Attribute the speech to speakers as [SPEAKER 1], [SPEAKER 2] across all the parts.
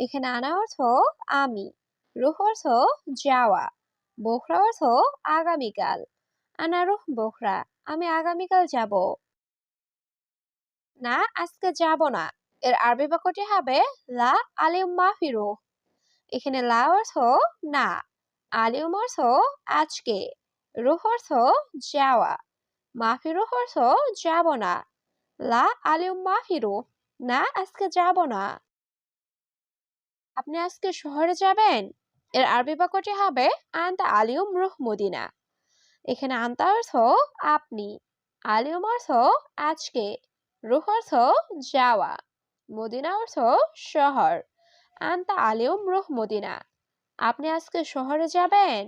[SPEAKER 1] এখানে আনা অর্থ আমি। রুহ অর্থ যাওয়া। বোখরা অর্থ আগামীকাল। আনা রুহ বোখরা, আমি আগামীকাল যাব। না, আজকে যাব না। এর আরবি বাক্যটি হবে লা আলিম মাফিরু এখানে লা অর্থ না, আলিম অর্থ আজকে। রুহ অর্থ যাওয়া। মাফিরু অর্থ যাব না। লা আলিম মাফিরু না, আজকে যাব না। আপনি আজকে শহরে যাবেন? এর আরবি বাক্যটি হবে, আন্তা আলিউম রুহ মদিনা এখানে আন্তা অর্থ আপনি, আলিউম অর্থ আজকে, রুহ অর্থ যাওয়া, মদিনা অর্থ শহর। আন্তা আলিউম রুহ মদিনা আপনি আজকে শহরে যাবেন?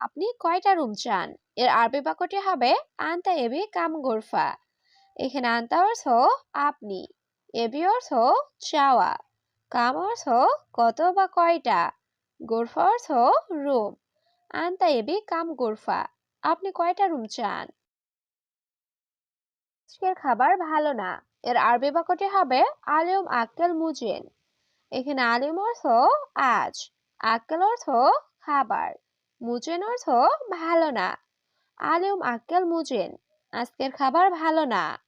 [SPEAKER 1] আপনি কয়টা রুম চান? এর আরবি বাক্যটি হবে, আন্তা এবি কাম গোরফা এখানে আন্তা অর্থ আপনি, এবি অর্থ চাওয়া কাম অর্থ কত বা কয়টা? গোরফা অর্থ রুম। আন্তা এবি কাম গোরফা। আপনি কয়টা রুম চান? আজকের খাবার ভালো না। এর আরবি বাক্যটি হবে আলিম আক্কেল মুজেন। এখানে আলিম অর্থ আজ, আক্কেল অর্থ খাবার, মুজেন অর্থ ভালো না। আলিম আক্কেল মুজেন, আজকের খাবার ভালো না।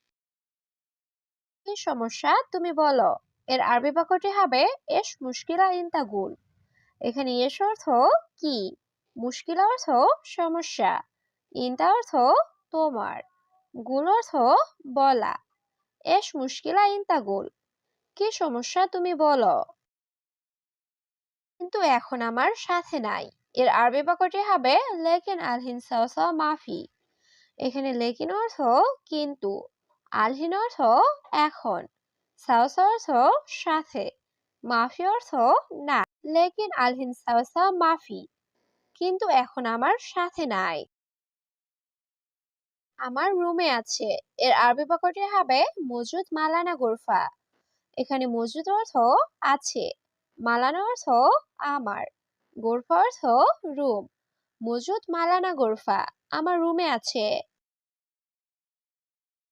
[SPEAKER 1] কি সমস্যা তুমি বলো? এর আরবি বাক্যটি হবে, এস মুশকিলা ইন্তাগুল এখানে এস অর্থ কি? মুশকিলা অর্থ সমস্যা। ইন্তা অর্থ তোমার। গুল অর্থ বলা। এস মুশকিলা ইন্তাগুল কি সমস্যা তুমি বলো? কিন্তু এখন আমার সাথে নাই। এর আরবি বাক্যটি হবে, লেকিন আলহিন সাওসা মাফি। এখানে লেকিন অর্থ কিন্তু। আলহিন অর্থ এখন। অর্থ সাথে, মাফি অর্থ না। লেকিন আলহিন সাওসা মাফি, কিন্তু এখন আমার সাথে নাই। আমার রুমে আছে। এর আরবি বাক্যটি হবে মজুদ মালানা গোরফা। এখানে মজুদ অর্থ আছে, মালানা অর্থ আমার, গোরফা অর্থ রুম। মজুদ মালানা গোরফা, আমার রুমে আছে।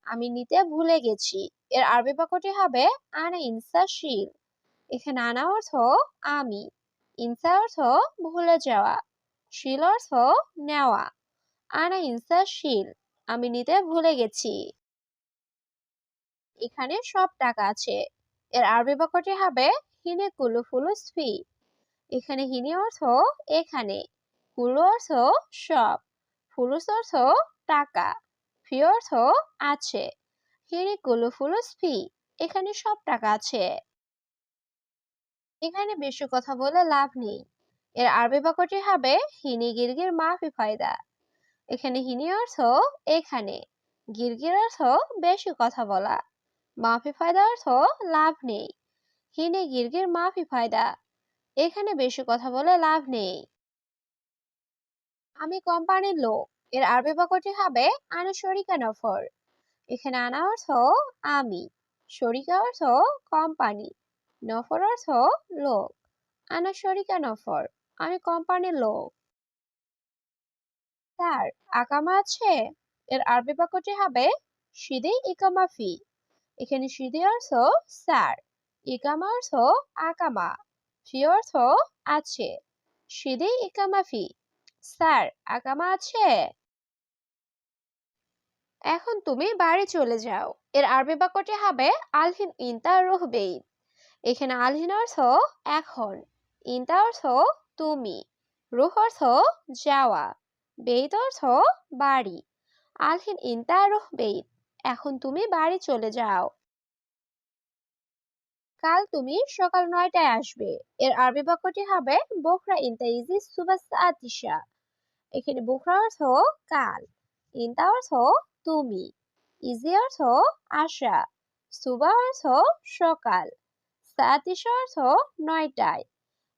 [SPEAKER 1] আমি নিতে ভুলে গেছি। এর আরবি বাক্যটি হবে, আনা ইনসা শিল এখানে আনা অর্থ, আমি। ইনসা অর্থ, ভুলে যাওয়া। শিল অর্থ, নেওয়া। আনা ইনসা শিল আমি নিতে ভুলে গেছি। এখানে সব টাকা আছে। এর আরবি বাক্যটি হবে, হিনে কুলু ফুলুস ফি এখানে হিনি অর্থ, এখানে। কুলু অর্থ, সব। ফুলুস অর্থ, টাকা। ফি অর্থ, আছে। কুলু ফুলুস ফি, এখানে সব টাকা আছে। এখানে বেশি কথা বলে লাভ নেই। এর আরবি বাক্যটি হবে হিনি গিরগির মাফি ফায়দা। এখানে হিনি অর্থ এখানে, গিরগির অর্থ বেশি কথা বলা। মাফি ফায়দা অর্থ লাভ নেই, হিনে গিরগির মাফি ফায়দা। এখানে বেশি কথা বলে লাভ নেই। আমি কোম্পানির লোক, এর আরবি বাক্যটি হবে আনা শরিকা নফর। এখানে আনা অর্থ আমি শরিকা অর্থ কোম্পানি নফর অর্থ লোক। আনা শরিকা নফর, আমি কোম্পানির লোক। তার আকামা আছে, এর আরবি বাক্যটি হবে সিদে ইকামা ফি। এখানে সিদে অর্থ স্যার, ইকামা অর্থ আকামা, ফি অর্থ আছে। সিদে ইকামা ফি, স্যার, আকামা আছে। এখন তুমি বাড়ি চলে যাও। এর আরবি বাক্যটি হবে, আলহিন ইনতা রুহবেইদ এখানে আলহিন অর্থ, এখন। ইনতা অর্থ, তুমি। রুহ অর্থ, যাওয়া। বেইত অর্থ, বাড়ি। আলহিন ইনতা রুহবেইদ এখন তুমি বাড়ি চলে যাও। কাল তুমি সকাল নয়টায় আসবে। এর আরবি বাক্যটি হবে, বোখরা ইনতা ইজি সুবাস আতিশা। এখানে বোখরা অর্থ, কাল। ইনতা অর্থ তুমি। ইজি অর্থ আশা। সুবা অর্থ সকাল। সাতিশা অর্থ নয়টায়।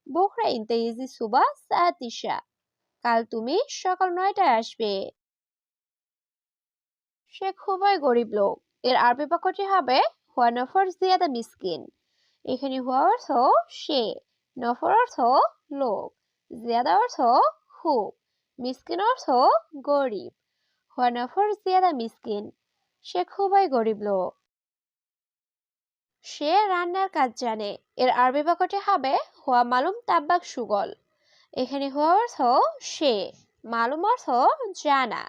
[SPEAKER 1] বুকরা ইনতে ইজি সুবা সাতিশা কাল তুমি সকাল নয়টায় আসবে। সে খুবই গরিব লোক। এর আরবি বাক্যটি হবে হুয়া নফর জিয়াদা মিসকিন এখানে হুয়া অর্থ সে নফর অর্থ লোক জিয়াদা অর্থ খুব মিসকিন অর্থ গরিব। হুয়া জিয়াদা মিসকিন। সে খুবই গরিব লোক। সে রান্নার কাজ জানে। এর আরবি বাক্যটি হবে, হুয়া মালুম তাব্বাক সুগল। এখানে হুয়া অর্থ সে, মালুম অর্থ জানা।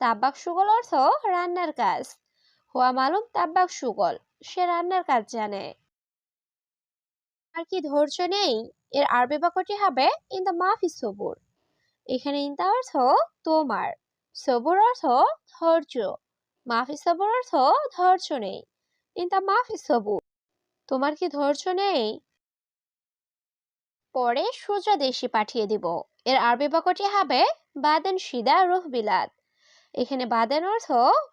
[SPEAKER 1] তাব্বাক সুগল অর্থ রান্নার কাজ। হুয়া মালুম তাব্বাক সুগল। সে রান্নার কাজ জানে। আর কি ধৈর্য নেই? এর আরবি বাক্যটি হবে, ইন দ্য মাফি সবুর। এখানে ইনতা অর্থ তোমার। সবুর অর্থ ধৈর্য, মাফি সবুর অর্থ ধৈর্য নেই। ইনতা মাফি সবুর, তোমার কি ধৈর্য নেই? পরে সোজা দেশে পাঠিয়ে দিব। এর আরবি বাক্যটি হবে বাদেন সিদা রুহ বিলাদ এখানে বাদেন অর্থ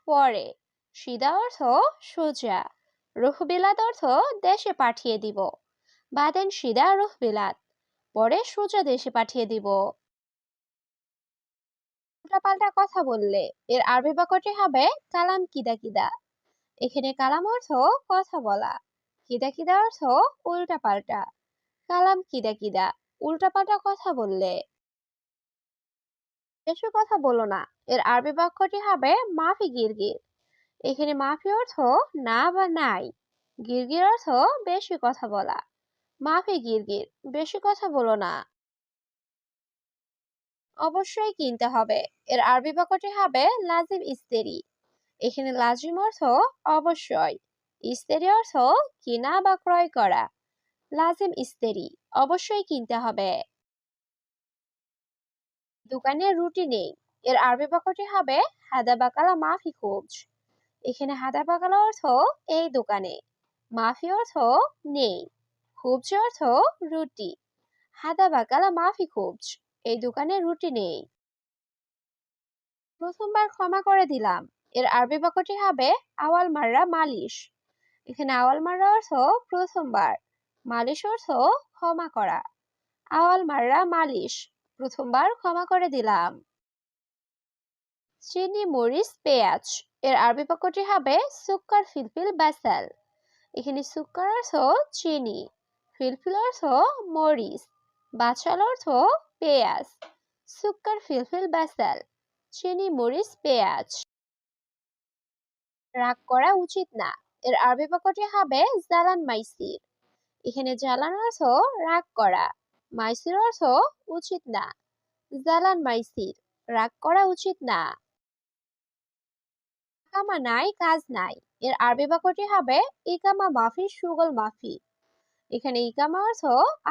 [SPEAKER 1] পরে, সিদা অর্থ সোজা, রুহ বিলাদ অর্থ দেশে পাঠিয়ে দিব। বাদেন সিদা রুহ বিলাদ পরে সোজা দেশে পাঠিয়ে দিব। পাল্টা কথা বললে। এর আরবি বাক্যটি হবে কালাম কিদা কিদা। এখানে কালাম অর্থ কথা বলা। কিদা কিদা অর্থ উল্টা পাল্টা কালাম কিদা কিদা উল্টা পাল্টা কথা বললে। বেশি কথা বলো না। এর আরবি বাক্যটি হবে মাফি গিরগির। এখানে মাফি অর্থ না বা নাই। গিরগির অর্থ বেশি কথা বলা। মাফি গিরগির, বেশি কথা বলো না। অবশ্যই কিনতে হবে। এর আরবি বাক্যটি হবে লাজিম ইস্তেরি। এখানে লাজিম অর্থ অবশ্যই। ইস্তেরি অর্থ কিনা বা ক্রয় করা। লাজিম ইস্তেরি, অবশ্যই কিনতে হবে। দোকানে রুটি নেই। এর আরবি বাক্যটি হবে হাদা বাকালা মাফি খোঁজ। এখানে হাদা বাকালা অর্থ এই দোকানে। মাফি অর্থ নেই। খুবজ অর্থ রুটি। হাদা বাকালা মাফি খুবজ এই দোকানে রুটি নেই। প্রথমবার ক্ষমা করে দিলাম। এর আরবি বাক্যটি হবে আওয়াল মাররা মালিশ। এখানে আওয়াল মাররা অর্থ প্রথমবার, মালিশ অর্থ ক্ষমা করা। আওয়াল মাররা মালিশ, প্রথমবার ক্ষমা করে দিলাম। চিনি, মরিচ, পেঁয়াজ, এর আরবি বাক্যটি হবে সুক্কার ফিলফিল ব্যাসাল। এখানে সুক্কার অর্থ চিনি, ফিলফিল অর্থ মরিচ বাছাল অর্থ পেঁয়াজ, সুক্কার ফিলফিল ব্যাসাল চিনি, মরিচ, পেঁয়াজ। রাগ করা উচিত না। এর আরবি বাক্যটি হবে জালান মাইসির। এখানে জ্বালান অর্থ রাগ করা। মাইসির অর্থ উচিত না। জালান মাইসির, রাগ করা উচিত না। ইকামা নাই, কাজ নাই। এর আরবি বাক্যটি হবে ইকামা মাফি, সুগল মাফি। এখানে ইকামা অর্থ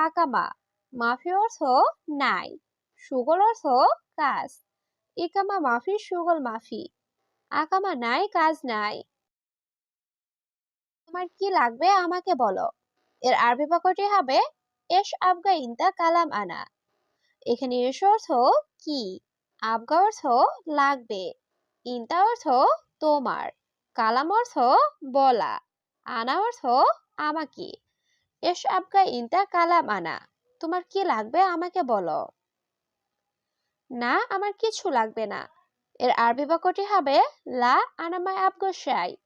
[SPEAKER 1] আকামা। মাফি অর্থ নাই, সুগল অর্থ কাজ। ইকামা মাফি, সুগল মাফি। আকামা নাই, কাজ নাই। তোমার কি লাগবে আমাকে বলো। এর আরবি বাক্যটি হবে, এস আবগা ইনতা কালাম আনা। এখানে এস অর্থ কি? আবগা অর্থ লাগবে। ইনতা অর্থ তোমার। কালাম অর্থ বলা। আনা অর্থ আমাকে। এস আবগা ইনতা কালাম আনা। তোমার কি লাগবে আমাকে বলো? না, আমার কিছু লাগবে না। এর আরবি বাক্যটি হবে, লা আনামায় আবগো শাই।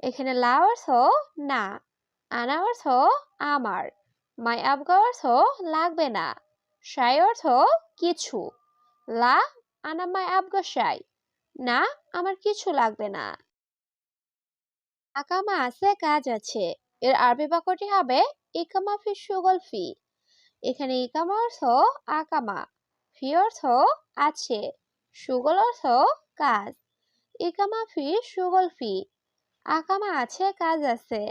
[SPEAKER 1] এখানে লা অর্থ, না। আনা অর্থ, আমার। মাই আবগা অর্থ, লাগবে না। শাই অর্থ, কিছু। লা আনা মাই আবগা না, আমার কিছু লাগবে না। আকামা আছে, কাজ আছে। এর আরবি বাক্যটি হবে, ইকামা ফি সুগল ফি। এখানে ইকামা অর্থ আকামা ফি অর্থ আছে, সুগল অর্থ কাজ। ইকামা ফি সুগল ফি। আকামা আছে, কাজ আছে।